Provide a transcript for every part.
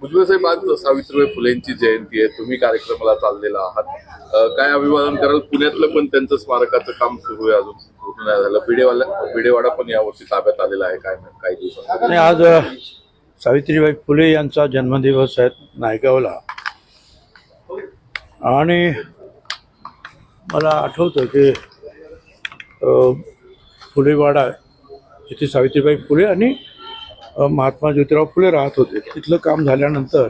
भुजबळ साहेब आज सावित्रीबाई फुलेंची जयंती आहे. तुम्ही कार्यक्रमाला चाललेला आहात. काय अभिवादन कराल? पुण्यातलं पण त्यांचं स्मारकाचं काम सुरू आहे अजून. पूर्ण नाही झालं. बिडेवाला बिडेवाडा पण यावर्षी ताब्यात आलेला आहे. काय काही दिवसात आणि आज सावित्रीबाई फुले यांचा जन्मदिवस आहे नायगावला. आणि मला आठवतं की फुलेवाडा इथे सावित्रीबाई फुले आणि महात्मा ज्योतिराव फुले राहत होते. तिथलं काम झाल्यानंतर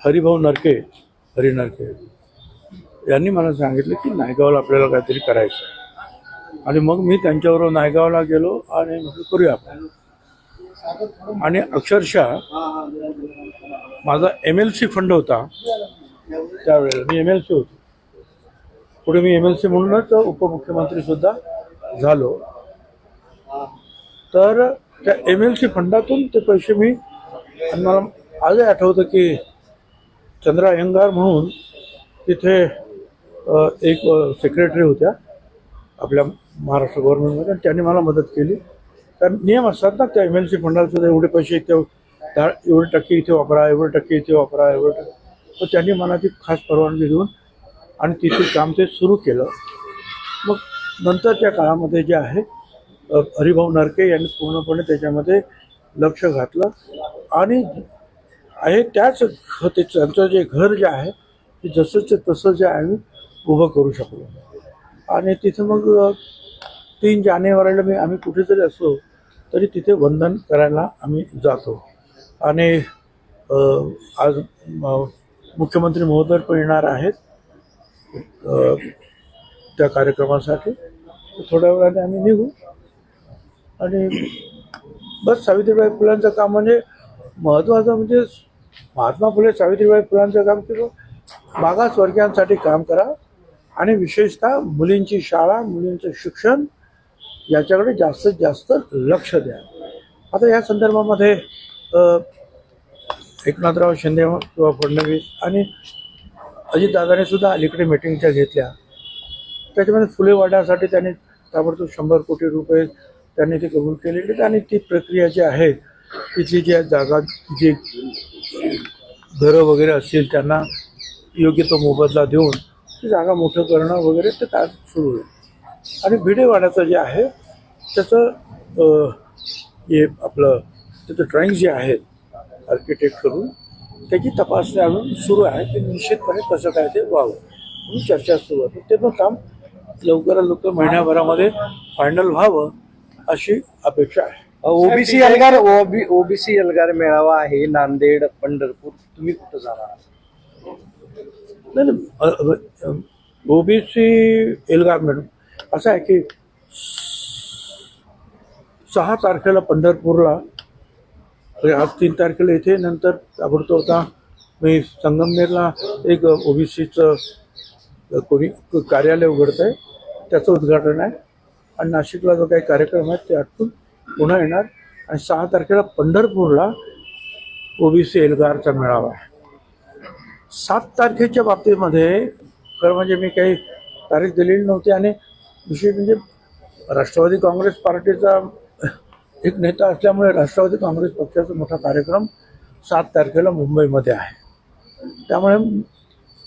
हरिभाऊ नरके हरी नरके यांनी मला सांगितलं की नायगावला आपल्याला काहीतरी करायचं आणि मग मी त्यांच्याबरोबर नायगावला गेलो आणि म्हटलं करूया आपण. आणि अक्षरशः माझा एम एल सी फंड होता त्यावेळेला. मी एम एल सी होतो. पुढे मी एम एल सी म्हणूनच उपमुख्यमंत्री सुद्धा झालो. तर त्या एम एल सी फंडातून ते पैसे मी आणि मला आजही आठवतं की चंद्रा अयंगार म्हणून तिथे एक सेक्रेटरी होत्या आपल्या महाराष्ट्र गव्हर्नमेंटमध्ये आणि त्यांनी मला मदत केली. कारण नियम असतात ना त्या एम एल सी फंडाला सुद्धा एवढे पैसे इथे दहा एवढे टक्के इथे वापरा एवढे टक्के इथे वापरा एवढे टक्के. तर त्यांनी मला ती खास परवानगी देऊन आणि तिथे काम ते सुरू केलं. मग नंतरच्या काळामध्ये जे आहे हरिभाऊ नरके यांनी पूर्णपणे त्याच्यामध्ये लक्ष घातलं. आणि आहे त्याच घ- ते त्यांचं जे घर जे आहे ते जसंच तसं जे आहे उभं करू शकलो. आणि तिथं मग तीन जानेवारीला मी आम्ही कुठे जरी असलो तरी तिथे वंदन करायला आम्ही जातो. आणि आज मुख्यमंत्री महोदय पण येणार आहेत. त्या कार्यक्रमासाठी. थोड्या वेळाने आम्ही निघू. आणि बस सावित्रीबाई फुलांचं काम म्हणजे महत्त्वाचं म्हणजे महात्मा फुले सावित्रीबाई फुलांचं काम केलं मागासवर्गीयांसाठी काम करा. आणि विशेषतः मुलींची शाळा मुलींचं शिक्षण याच्याकडे जास्तीत जास्त लक्ष द्या. आता या संदर्भामध्ये एकनाथराव शिंदे किंवा फडणवीस आणि अजितदादाने सुद्धा अलीकडे मिटिंगच्या घेतल्या. त्याच्यामध्ये फुले वाढण्यासाठी त्यांनी ताबडतोब शंभर कोटी रुपये त्यांनी ते कबूल केलेले आणि ती प्रक्रिया जी आहे तिथली जी जागा जी घरं वगैरे असतील त्यांना योग्य तो मोबदला देऊन ती जागा मोठं करणं वगैरे ते काम सुरू आहे. आणि भिडेवाड्याचं जे आहे त्याचं हे आपलं त्याचं ड्रॉईंग जे आहेत आर्किटेक्ट करून त्याची तपासणी अजून सुरू आहे. ते निश्चितपणे कसं काय ते व्हावं म्हणून चर्चा सुरू आहे. ते पण काम लवकरात लवकर महिन्याभरामध्ये फायनल व्हावं अशी अपेक्षा आहे. ओबीसी एल्गार ओबीसी एल्गार मेळावा आहे नांदेड पंढरपूर. तुम्ही कुठं जाणार? नाही ओबीसी एल्गार मॅडम असं आहे की सहा तारखेला पंढरपूरला आज तीन तारखेला इथे नंतर ताबडतोब आता मी संगमनेरला एक ओबीसीचं कोणी कार्यालय उघडत आहे त्याचं उद्घाटन आहे. आणि नाशिकला जो काही कार्यक्रम आहे ते आटपून पुन्हा येणार. आणि सहा तारखेला पंढरपूरला ओबीसी एल्गारचा मेळावा आहे. सात तारखेच्या बाबतीमध्ये खरं म्हणजे मी काही तारीख दिलेली नव्हती. आणि विशेष म्हणजे राष्ट्रवादी काँग्रेस पार्टीचा एक नेता असल्यामुळे राष्ट्रवादी काँग्रेस पक्षाचा मोठा कार्यक्रम सात तारखेला मुंबईमध्ये आहे. त्यामुळे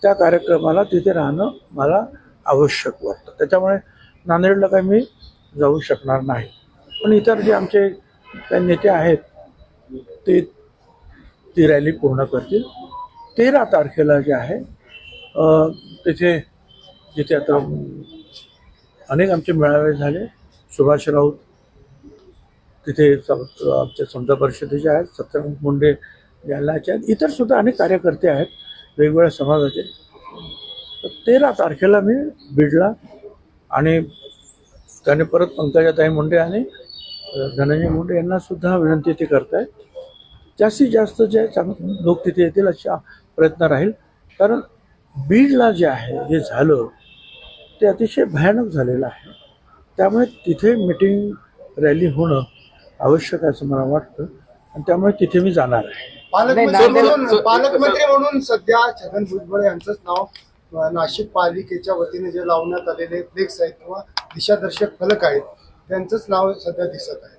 त्या कार्यक्रमाला तिथे राहणं मला आवश्यक वाटतं. त्याच्यामुळे नांदेडला काही मी जाऊ शकणार नाही. पण इतर जे आमचे काही नेते आहेत ते ती रॅली पूर्ण करतील. तेरा तारखेला जे आहे तिथे जिथे आता अनेक आमचे मेळावे झाले सुभाष राऊत तिथे आमच्या समजा परिषदेचे आहेत सत्यनारायण मुंडे जालनाचे आहेत. इतर सुद्धा अनेक कार्यकर्ते आहेत वेगवेगळ्या समाजाचे. तर तेरा तारखेला मी बीडला आणि त्याने परत पंकजाताई मुंडे आणि धनंजय मुंडे यांना सुद्धा विनंती ते करतायत. जास्तीत जास्त जे चांग लोक तिथे येतील अशा प्रयत्न राहील. कारण बीडला जे आहे जे झालं ते अतिशय भयानक झालेलं आहे. त्यामुळे तिथे मिटिंग रॅली होणं आवश्यक आहे असं मला वाटतं. आणि त्यामुळे तिथे मी जाणार आहे. पालकमंत्री म्हणून पालकमंत्री म्हणून सध्या छगन भुजबळ यांचंच नाव नाशिक पालिकेच्या वतीने जे लावण्यात आलेले फ्लेक्स आहेत किंवा दिशादर्शक फलक आहेत त्यांचंच नाव सध्या दिसत आहे?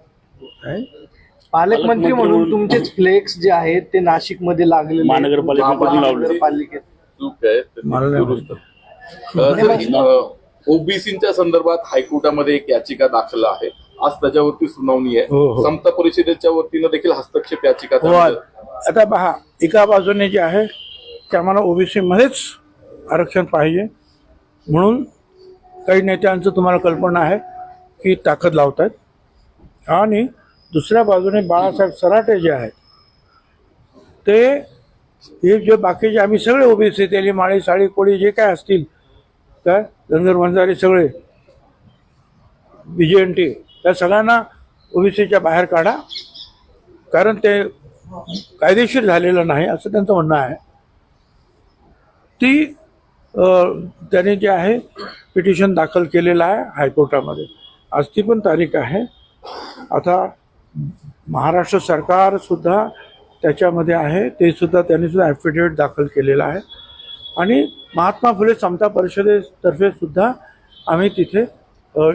पालकमंत्री म्हणून तुमचेच फ्लेक्स जे आहेत ते नाशिकमध्ये लावले. महानगरपालिकेत. ओबीसीच्या संदर्भात हायकोर्टामध्ये एक याचिका दाखल आहे. आज त्याच्यावरती सुनावणी हो, आहे. हो. समता परिषदेच्या वतीनं देखील हस्तक्षेप याचिका हो आता पहा एका बाजूने जे आहे की आम्हाला ओबीसी मध्येच आरक्षण पाहिजे. म्हणून काही नेत्यांचं तुम्हाला कल्पना आहे की ताकद लावतात आणि दुसऱ्या बाजूने बाळासाहेब सराटे जे आहेत ते हे जे बाकीचे आम्ही सगळे ओबीसी तेली माळी साळी कोळी जे काय असतील काय धनगर वंजारी सगळे बी टी त्या सगळ्यांना ओबीसीच्या बाहेर काढा. कारण ते कायदेशीर झालेलं नाही असं त्यांचं म्हणणं आहे. ती त्याने जे आहे पिटिशन दाखल केलेलं आहे हायकोर्टामध्ये. आज ती पण तारीख आहे. आता महाराष्ट्र सरकारसुद्धा त्याच्यामध्ये आहे. ते सुद्धा त्यांनी सुद्धा ॲफिडेविट दाखल केलेलं आहे. आणि महात्मा फुले समता परिषदेतर्फे सुद्धा आम्ही तिथे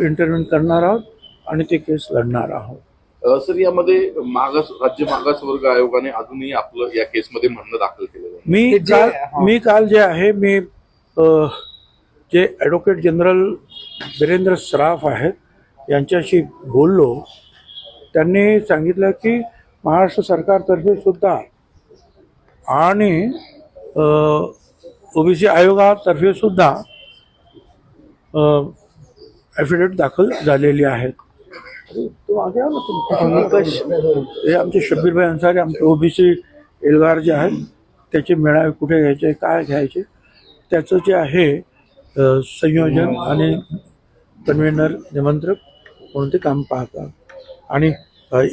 इंटरव्ह्यू करणार आहोत. आणि ते केस लढणार आहोत. सर यामध्ये मागास राज्य मागास वर्ग आयोगाने अजूनही आपलं या केसमध्ये म्हणणं दाखल केलेलं आहे. मी जे- काल हा. मी काल जे आहे मी अ, जे ॲडव्होकेट जनरल वीरेंद्र सराफ आहेत यांच्याशी बोललो. त्यांनी सांगितलं की महाराष्ट्र सरकारतर्फे सुद्धा आणि ओबीसी आयोगातर्फे सुद्धा ॲफिडेविट दाखल झालेली आहेत. निकष हे आमचे शब्बीरभाई अन्सारी आमचे ओबीसी एल्गार जे आहेत त्याचे मेळावे कुठे घ्यायचे काय घ्यायचे त्याचं जे आहे संयोजन आणि कन्व्हेनर निमंत्रक म्हणून ते काम पाहतात. आणि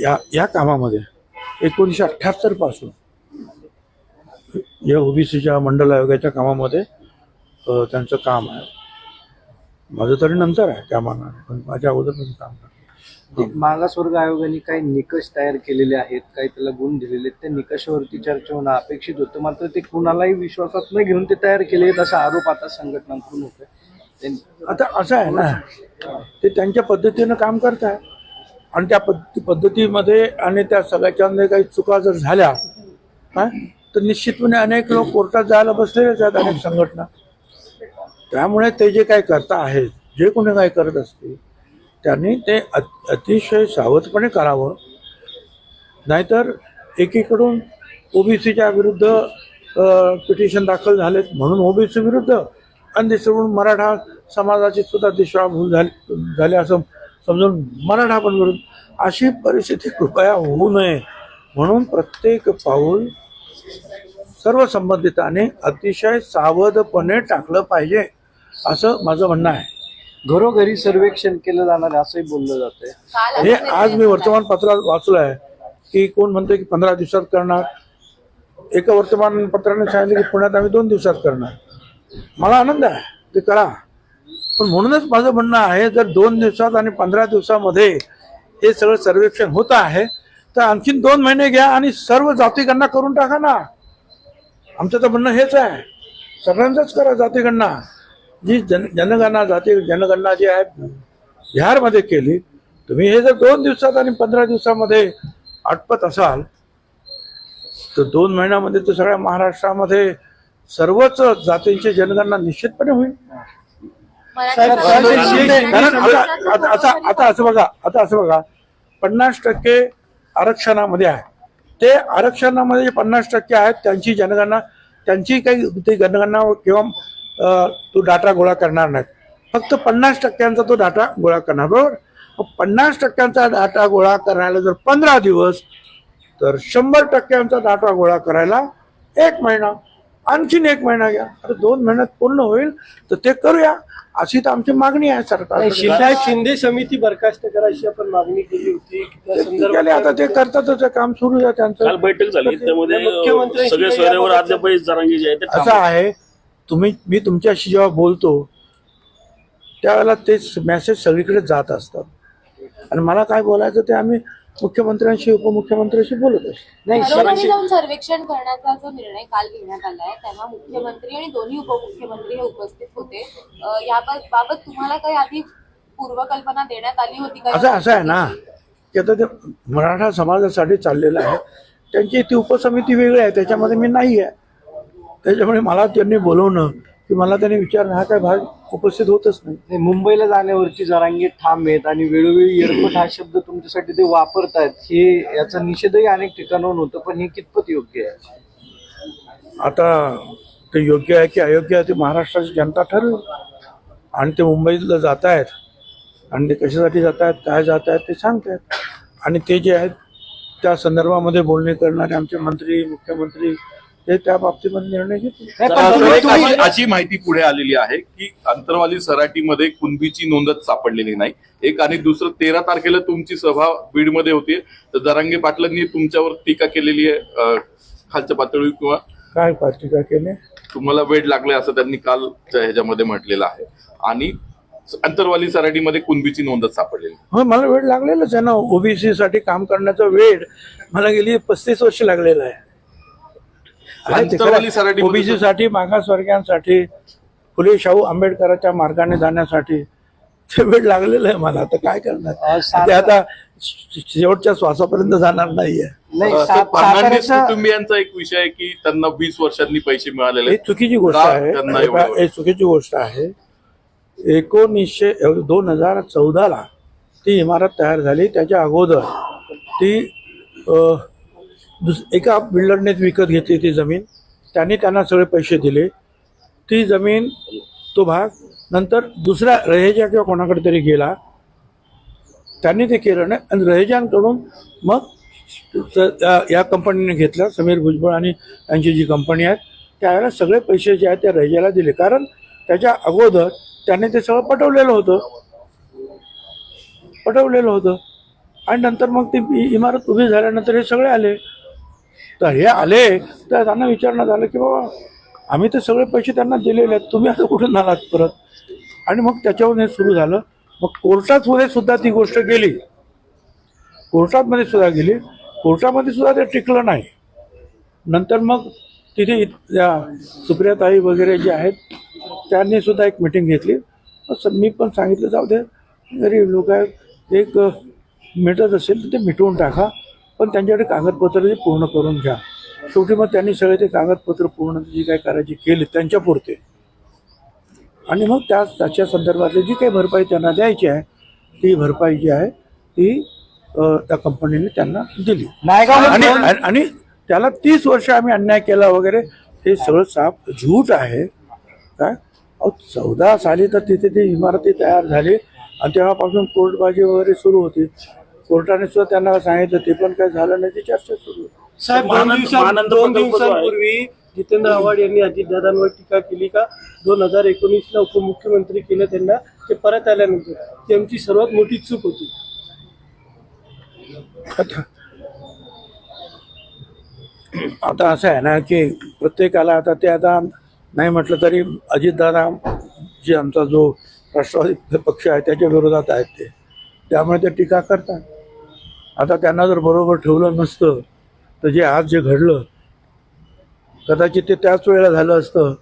या या कामामध्ये एकोणीसशे अठ्ठ्याहत्तरपासून या ओबीसीच्या मंडल आयोगाच्या कामामध्ये त्यांचं काम आहे. माझं तरी नंतर आहे त्या मानाने पण माझ्या अगोदर पण काम आहे मागासवर्ग आयोगाने काही निकष तयार केलेले आहेत काही त्याला गुण दिलेले आहेत. त्या निकषावरती चर्चा होणं अपेक्षित होतं. मात्र ते कुणालाही विश्वासात न घेऊन ते तयार केले आहेत असा आरोप आता संघटनांकडून होतोय. आता असं आहे ना ते त्यांच्या पद्धतीनं काम करत आहे आणि त्या पद्धती पद्धतीमध्ये आणि त्या सगळ्याच्यामध्ये काही चुका जर झाल्या तर निश्चितपणे अनेक लोक कोर्टात जायला बसलेलेच आहेत अनेक संघटना. त्यामुळे ते जे काय करता आहेत जे कोणी काय करत असतील त्यांनी ते अत- अतिशय सावधपणे करावं. नाहीतर एकीकडून ओबीसीच्या विरुद्ध पिटिशन दाखल झालेत म्हणून ओबीसी विरुद्ध आणि दुसरीकडून मराठा समाजाची सुद्धा दिशाभूल झाली झाली असं समजून मराठा पण विरुद्ध अशी परिस्थिती कृपया होऊ नये म्हणून प्रत्येक पाऊल सर्व संबंधितांनी अतिशय सावधपणे टाकलं पाहिजे असं माझं म्हणणं आहे. घरोघरी सर्वेक्षण केलं जाणार आहे असंही बोललं जातंय. हे आज मी वर्तमानपत्रात वाचलं आहे की कोण म्हणते की पंधरा दिवसात करणार. एका वर्तमानपत्राने सांगितलं की पुण्यात आम्ही दोन दिवसात करणार. मला आनंद आहे ते करा. पण म्हणूनच माझं म्हणणं आहे जर दोन दिवसात आणि पंधरा दिवसामध्ये हे सगळं सर्वेक्षण होत आहे तर आणखीन दोन महिने घ्या आणि सर्व जातीगणना करून टाका ना. आमचं तर म्हणणं हेच आहे. सगळ्यांचंच करा जातीगणना. जी जन जनगणना जाती जनगणना जी आहे बिहारमध्ये केली तुम्ही हे जर दोन दिवसात आणि पंधरा दिवसामध्ये आटपत असाल तर दोन महिन्यामध्ये तर सगळ्या महाराष्ट्रामध्ये सर्वच जातींची जनगणना निश्चितपणे होईल. कारण आता असं बघा आता असं बघा पन्नास टक्के आरक्षणामध्ये आहे. ते आरक्षणामध्ये जे पन्नास टक्के आहेत त्यांची जनगणना त्यांची काही ती जनगणना किंवा तो डाटा गोळा करणार नाहीत. फक्त पन्नास टक्क्यांचा तो डाटा गोळा करणार बरोबर? पन्नास टक्क्यांचा डाटा गोळा करायला जर पंधरा दिवस तर शंभर टक्क्यांचा डाटा गोळा करायला एक महिना आणखीन एक महिना घ्या. आता दोन महिन्यात पूर्ण होईल तर ते करूया. अशी तर आमची मागणी आहे सरकार. शिंदे शिंदे समिती बरखास्त करायची आपण मागणी केली होती. त्या संदर्भात आता ते करतातच ते काम सुरू आहे काल त्यांचं बैठक झाली त्यामध्ये ते असं आहे. तुम्ही मी तुमच्याशी जेव्हा बोलतो त्यावेळेला ते मेसेज सगळीकडे जात असतात. आणि मला काय बोलायचं ते आम्ही मुख्यमंत्र्यांशी उपमुख्यमंत्र्यांशी बोलत असतो. नाही जाऊन सर्वेक्षण करण्याचा जो निर्णय काल घेण्यात आलाय तेव्हा मुख्यमंत्री आणि दोन्ही उपमुख्यमंत्री हे उपस्थित होते. याबाबत बाबत तुम्हाला काही आधी पूर्वकल्पना देण्यात आली होती का? असं असं आहे ना. की आता ते मराठा समाजासाठी चाललेलं आहे. त्यांची ती उपसमिती वेगळी आहे त्याच्यामध्ये मी नाही आहे त्याच्यामुळे मला त्यांनी बोलवणं की मला त्यांनी विचारणं हा काय भाग उपस्थित होतच नाही. नाही, मुंबईला जाण्यावरती जरांगे ठाम आहेत आणि वेळोवेळी एअरपोर्ट हा शब्द तुमच्यासाठी ते वापरतायत हे याचा निषेधही अनेक ठिकाणाहून होतं पण हे कितपत योग्य आहे? आता ते योग्य आहे की अयोग्य आहे ते महाराष्ट्राची जनता ठरवेल आणि ते मुंबईला जात आहेत आणि ते कशासाठी जात आहेत काय जात आहेत ते सांगतायत. आणि ते जे आहेत त्या संदर्भामध्ये बोलणे करणारे आमचे मंत्री मुख्यमंत्री ते त्या बाबतीमध्ये निर्णय घेतील. नाही, पण तर तुम्ही- एक तुम्ही- अशी- अशी माहिती पुढे आलेली आहे की अंतरवाली सराटीमध्ये कुणबीची नोंदच सापडलेली नाही. एक आणि दुसरं तेरा तारखेला तुमची सभा बीडमध्ये होती. तर जरांगे पाटलांनी तुमच्यावर टीका केलेली आहे अं, खालच्या पातळीवर किंवा काय टीका केले? तुम्हाला वेळ लागलाय असं त्यांनी कालच्या ह्याच्यामध्ये म्हटलेलं आहे. आणि अंतरवाली सराटीमध्ये कुणबीची नोंदच सापडलेली हो मला वेळ लागलेलाच आहे ना. ओबीसी साठी काम करण्याचा वेळ मला गेली पस्तीस वर्ष लागलेला आहे. अंतरवाली सराटीमध्ये- ओबीसी साठी मागासवर्गीयांसाठी फुले शाहू आंबेडकरांच्या मार्गाने जाण्यासाठी ते वेळ लागलेलं आहे मला. आता काय करणार? ते आता शेवटच्या श्वासापर्यंत जाणार नाहीये. फर्नांडिस कुटुंबियांचा एक विषय आहे की त्यांना वीस वर्षांनी पैसे मिळालेले ही चुकीची गोष्ट का आहे. त्यांना एवढं- ही चुकीची गोष्ट आहे. एकोणीसशे दोन हजार चौदाला ती इमारत तयार झाली. त्याच्या अगोदर ती दुस एका बिल्डरनेच विकत घेतली ती जमीन. त्यांनी त्यांना सगळे पैसे दिले. ती जमीन तो भाग नंतर दुसऱ्या रहेजा किंवा कोणाकडे तरी गेला. त्यांनी ते केलं नाही. आणि रहेजांकडून मग त्या- या कंपनीने घेतलं समीर भुजबळ आणि त्यांची जी कंपनी आहे त्यावेळेला सगळे पैसे जे आहेत ते रहेजाला दिले. कारण त्याच्या अगोदर त्याने ते सगळं पटवलेलं होतं. पटवलेलं होतं. आणि नंतर मग ती इमारत उभी झाल्यानंतर हे सगळे आले. तर हे आले तर त्यांना विचारणं झालं की बाबा आम्ही तर सगळे पैसे त्यांना दिलेले आहेत तुम्ही आता कुठून आलात परत? आणि मग त्याच्यावरून हे सुरू झालं. मग कोर्टातमध्ये सुद्धा ती गोष्ट गेली. कोर्टामध्ये सुद्धा गेली. कोर्टामध्ये सुद्धा ते टिकलं नाही. नंतर मग तिथे या सुप्रियाताई वगैरे जे आहेत त्यांनी सुद्धा एक मिटिंग घेतली. असं मी पण सांगितलं जाऊ दे गरीब लोक आहेत एक मिटत असेल तर ते मिटवून टाका. पण त्यांच्याकडे कागदपत्र ते पूर्ण करून घ्या. शेवटी मग त्यांनी सगळे ते कागदपत्र पूर्ण जी काय करायची केली त्यांच्यापुरते आणि मग त्या त्याच्या संदर्भातली जी काही भरपाई त्यांना द्यायची आहे ती भरपाई जी आहे ती त्या कंपनीने त्यांना दिली. आणि आणि- त्याला तीस वर्ष आम्ही अन्याय केला वगैरे हे सगळं साफ झूट आहे. काय? चौदा साली तर तिथे ती इमारती तयार झाली आणि तेव्हापासून कोर्टबाजी वगैरे सुरू होती. कोर्टाने सुद्धा त्यांना सांगितलं ते पण काय झालं नाही ती चर्चा सुरू साहेब दोन महानंद- दिवसां महानंद दोन प्रकल्प जो आहे. दिवसांपूर्वी जितेंद्र आव्हाड यांनी अजितदादांवर टीका केली का? दोन हजार एकोणीसला उपमुख्यमंत्री केलं त्यांना ते परत आल्यानंतर. ती आमची सर्वात मोठी चूक होती. आता आता असं आहे ना की प्रत्येकाला आता ते आता नाही म्हटलं तरी अजितदादा जे आमचा जो राष्ट्रवादी पक्ष आहे त्याच्या विरोधात आहेत ते. त्यामुळे ते टीका करतात. आता त्यांना जर बरोबर ठेवलं नसतं तर जे आज जे घडलं कदाचित ते त्याच वेळेला झालं असतं.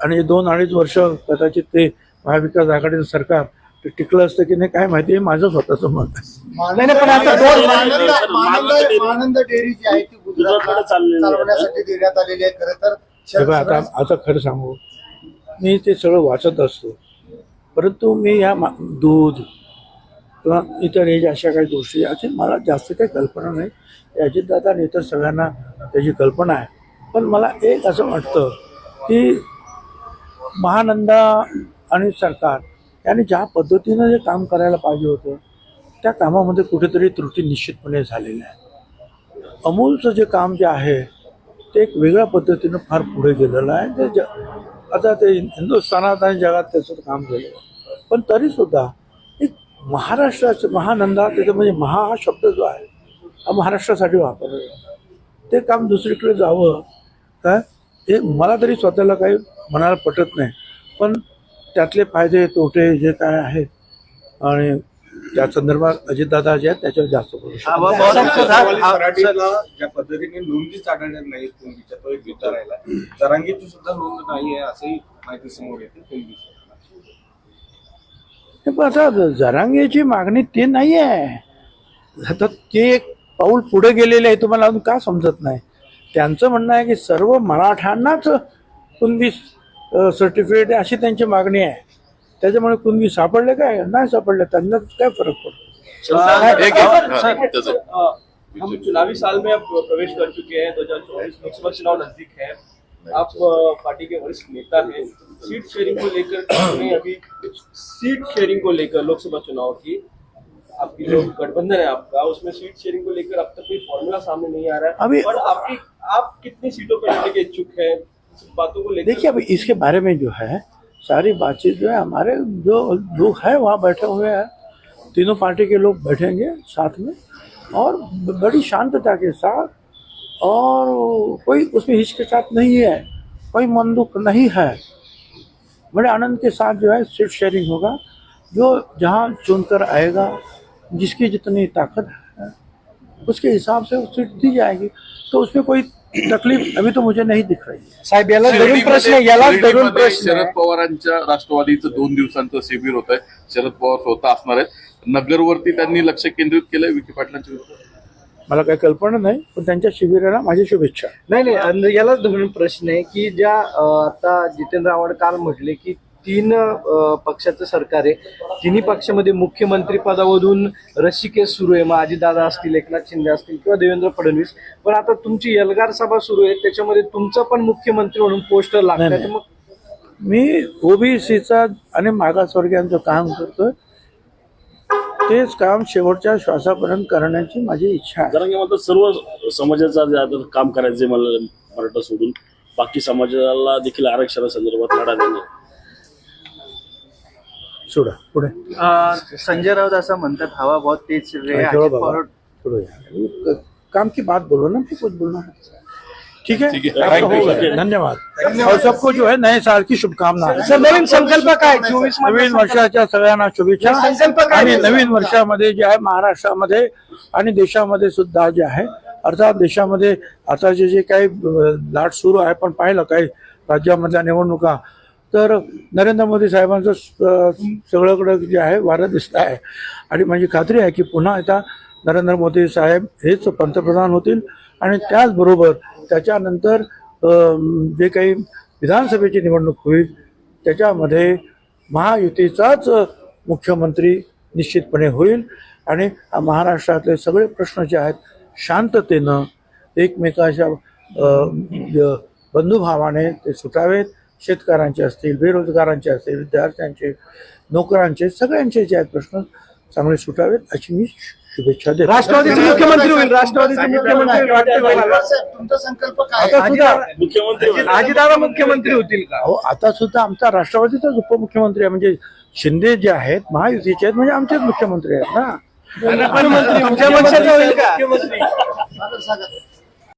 आणि हे दोन अडीच वर्ष कदाचित ते महाविकास आघाडीचं सरकार ते टिकलं असतं की नाही काय माहिती हे माझं स्वतःचं मत आहे. आता दोन- मानंद मानंद मानंद डेअरी जी आहे ती गुजरातला गुजरातकडे चाललेली आहे. चालवण्यासाठी देण्यात आलेली आहे. खरं तर बघ, आता आता खरं सांगू. मी ते सगळं वाचत असतो. परंतु मी या दूध किंवा इतर हे अशा काही गोष्टी याची मला जास्त काही कल्पना नाही. याची अजितदादा आणि इतर सगळ्यांना त्याची कल्पना आहे. पण मला एक असं वाटतं की महानंदा आणि सरकार यांनी ज्या पद्धतीनं जे काम करायला पाहिजे होतं त्या कामामध्ये कुठेतरी त्रुटी निश्चितपणे झालेल्या आहे अमूलचं जे काम जे आहे ते एक वेगळ्या पद्धतीनं फार पुढे गेलेलं आहे. ते ज आता ते हिंदुस्थानात आणि जगात त्याचं काम केलं पण तरीसुद्धा महाराष्ट्राचं महानंदा त्याचं म्हणजे महा हा शब्द जो आहे हा महाराष्ट्रासाठी वापरला जातो. ते काम दुसरीकडे जावं काय हे मला तरी स्वतःला काही मनाला पटत नाही पण त्यातले फायदे तोटे जे काय आहेत आणि त्या संदर्भात अजितदादा जे आहेत त्याच्यावर जास्त. हा, सराटीला ज्या पद्धतीने नोंदीच आढळल्या नाहीत कुणबीच्या तो एक सुद्धा नोंद नाही आहे असंही माहिती समोर येते आता जरांगेची मागणी ते नाही आहे आता ते एक पाऊल पुढे गेलेले आहे तुम्हाला अजून का समजत नाही? त्यांचं म्हणणं आहे की सर्व मराठ्यांनाच कुणबी सर्टिफिकेट अशी त्यांची मागणी आहे. त्याच्यामुळे कुणबी सापडले काय? नाही सापडले त्यांना काय फरक पडतो? हा, चुनावी साल में अब प्रवेश कर चुके हैं 2024 लोकसभा चुनाव नजदीक है। आप पार्टी के वरिष्ठ नेता हैं सीट शेयरिंग को लेकर अभी सीट शेयरिंग को लेकर लोकसभा चुनाव की आपकी जो गठबंधन है आपका उसमें सीट शेयरिंग को लेकर अब तक कोई फॉर्मूला सामने नहीं आ रहा है। अभी- और आपकी आप कितनी सीटों पर लड़ने के इच्छुक हैं? बातों को लेकर देखिए अभी इसके बारे में जो है सारी बातचीत जो है हमारे जो लोग हैं वहाँ बैठे हुए हैं। तीनों पार्टी के लोग बैठेंगे साथ में और बड़ी शांतता के साथ और कोई उसमें हिचकिचाहट नहीं है कोई मन दुख नहीं है। बड़े आनंद के साथ जो है सीट शेयरिंग होगा। जो जहाँ चुनकर आएगा जिसकी जितनी ताकत है उसके हिसाब से सीट दी जाएगी। तो उसमें कोई तकलीफ अभी तो मुझे नहीं दिख रही है। साहेब याला धरून प्रश्न धरून. शरद पवारांच्या राष्ट्रवादीचं दोन दिवसांचं शिबिर होत आहे शरद पवार स्वतः असणार आहेत. नगरवरती त्यांनी लक्ष केंद्रित केलंय विखे पाटलांच्या विरोधात. मला काही कल्पना नाही पण त्यांच्या शिबिराला माझी शुभेच्छा. नाही नाही यालाच धरून प्रश्न आहे की ज्या अ, आता जितेंद्र आव्हाड काल म्हटले की तीन अ, पक्षाचं सरकार आहे. तिन्ही पक्षामध्ये मुख्यमंत्री पदावरून रस्सीकेस सुरू आहे. मग अजितदादा असतील एकनाथ शिंदे असतील किंवा देवेंद्र फडणवीस. पण आता तुमची एल्गार सभा सुरू आहे. त्याच्यामध्ये तुमचं पण मुख्यमंत्री म्हणून पोस्टर नाही, लागतं नाही. मग मी ओबीसीचा आणि मागासवर्गीयांचं काम करतोय. तेच काम शेवटच्या श्वासापर्यंत करण्याची माझी इच्छा आहे. जरांगे म्हणतात सर्व समाजाचा जे आता काम करायचे मला मराठा सोडून बाकी समाजाला देखील आरक्षणासंदर्भात लढा देणे. सोडा पुढे. संजय राऊत असं म्हणतात हवा बहुत तेज चल रही है बाबा ये. काम की बात बोलो ना मैं कुछ बोलना है ठीक है? ठीक है। हो। धन्यवाद। और सबको जो है नए साल की शुभकामनाएं सर नवीन संकल्प काय चोवीस नवीन वर्षाच्या सगळ्यांना शुभेच्छा। संकल्प आणि? नवीन वर्षामध्ये जे आहे महाराष्ट्रामध्ये आणि देशामध्ये सुद्धा जे आहे अर्थात देशामध्ये आता जे जे काही लाट सुरू आहे पण पाहिलं काही राज्यामधल्या निवडणुका तर नरेंद्र मोदी साहेबांचं सगळीकडे जे आहे वारं दिसत आहे. आणि माझी खात्री आहे की पुन्हा आता नरेंद्र मोदी साहेब हेच पंतप्रधान होतील. आणि त्याचबरोबर त्याच्यानंतर जे काही विधानसभेची निवडणूक होईल त्याच्यामध्ये महायुतीचाच मुख्यमंत्री निश्चितपणे होईल. आणि महाराष्ट्रातले सगळे प्रश्न जे आहेत शांततेनं एकमेकाच्या बंधुभावाने ते सुटावेत. शेतकऱ्यांचे असतील बेरोजगारांचे असतील विद्यार्थ्यांचे नोकरांचे सगळ्यांचे जे आहेत प्रश्न चांगले सुटावेत अशी मी शुभेच्छा देतो. राष्ट्रवादीचे मुख्यमंत्री होईल राष्ट्रवादीचे मुख्यमंत्री होईल वाटते तुम्हाला? साहेब, तुमचा संकल्प काय? आता आहे? सुद्धा मुख्यमंत्री मुख्यमंत्री होतील का? अहो आता सुद्धा आमचा राष्ट्रवादीचाच उपमुख्यमंत्री आहे. म्हणजे शिंदे जे आहेत महायुतीचे आहेत म्हणजे आमचेच मुख्यमंत्री आहेत ना. मुख्यमंत्री तुमच्या पक्षाचा होईल का.